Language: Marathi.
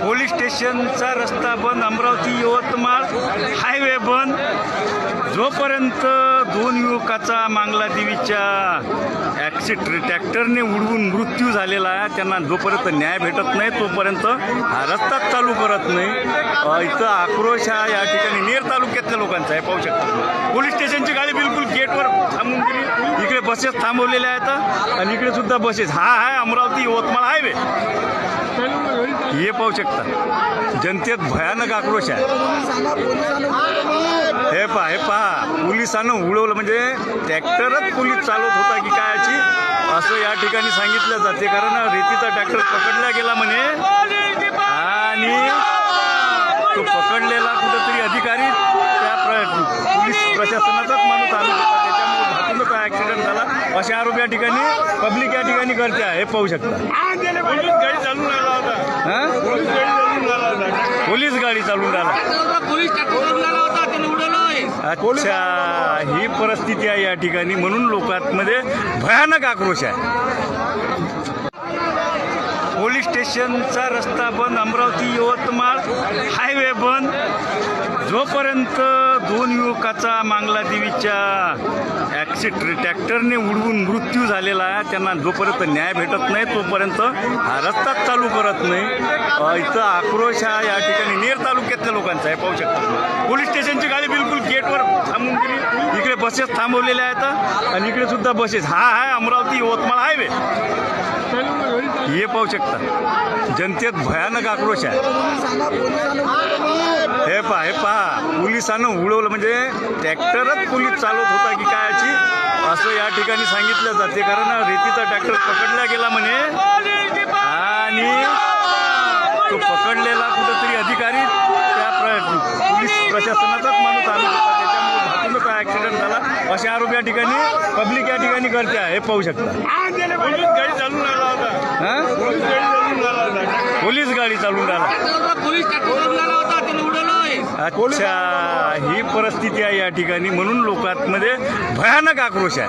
पोलीस स्टेशनचा रस्ता बंद अमरावती यवतमाळ हायवे बंद. जोपर्यंत दोन युवकाचा मांगला देवीच्या ॲक्सिड ट्रॅक्टरने उडवून मृत्यू झालेला आहे त्यांना जोपर्यंत न्याय भेटत नाही तोपर्यंत हा रस्ताच चालू करत नाही. इथं आक्रोश हा या ठिकाणी नेर तालुक्यातल्या लोकांचा आहे पाहू शकता पोलीस स्टेशनची गाडी बिलकुल गेटवर थांबून गेली इकडे बसेस थांबवलेल्या आहेत आणि इकडे सुद्धा बसेस. हा आहे अमरावती यवतमाळ हायवे. हे पाहू शकता. जनतेत भयानक आक्रोश आहे. हे पहा हे पहा. पोलिसानं उडवलं म्हणजे ट्रॅक्टरच पोलीस चालवत होता की काय याची असं या ठिकाणी सांगितलं जाते. कारण रेतीचा ट्रॅक्टर पकडला गेला म्हणे. आणि तो पकडलेला कुठंतरी अधिकारी त्या प्र पोलीस प्रशासनाचाच माणूस आणत हा ॲक्सिडेंट झाला. असे आरोप या ठिकाणी पब्लिक या ठिकाणी करते आहे. हे पाहू शकता. पोलीस गाडी चालून हां? उडवलं अच्छा ही परिस्थिती आहे या ठिकाणी. म्हणून लोकांमध्ये भयानक आक्रोश आहे. पोलीस स्टेशनचा रस्ता बंद. अमरावती यवतमाळ हायवे बंद. जोपर्यंत दोन युवकाचा मांगला देवीच्या ॲक्सिड ट्रॅक्टरने उडवून मृत्यू झालेला आहे. त्यांना जोपर्यंत न्याय भेटत नाही तोपर्यंत हा रस्ताच चालू करत नाही. इथं आक्रोश हा या ठिकाणी नेर तालुक्यातल्या लोकांचा आहे. पाहू शकता पोलीस स्टेशनची गाडी बिलकुल गेटवर बसेस थांबवलेल्या आहेत आणि इकडे सुद्धा बसेस. हा आहे अमरावती यवतमाळ हायवे. हे पाहू शकता. जनतेत भयानक आक्रोश आहे. हे पहा हे पहा. पोलिसानं उडवलं म्हणजे ट्रॅक्टरच पोलीस चालवत होता की काय याची असं या ठिकाणी सांगितलं जाते. कारण रेतीचा ट्रॅक्टर पकडला गेला म्हणे. आणि तो पकडलेला कुठंतरी अधिकारी त्या पोलीस प्रशासनाचाच माणूस आला होता त्याच्यामुळे घातूनच हा ॲक्सिडेंट झाला असे आरोप या ठिकाणी पब्लिक या ठिकाणी करते आहे. हे पाहू शकता. पोलीस गाडी चालून राहिला हां? अच्छा ही परिस्थिती आहे या ठिकाणी. म्हणून लोकांमध्ये भयानक आक्रोश आहे.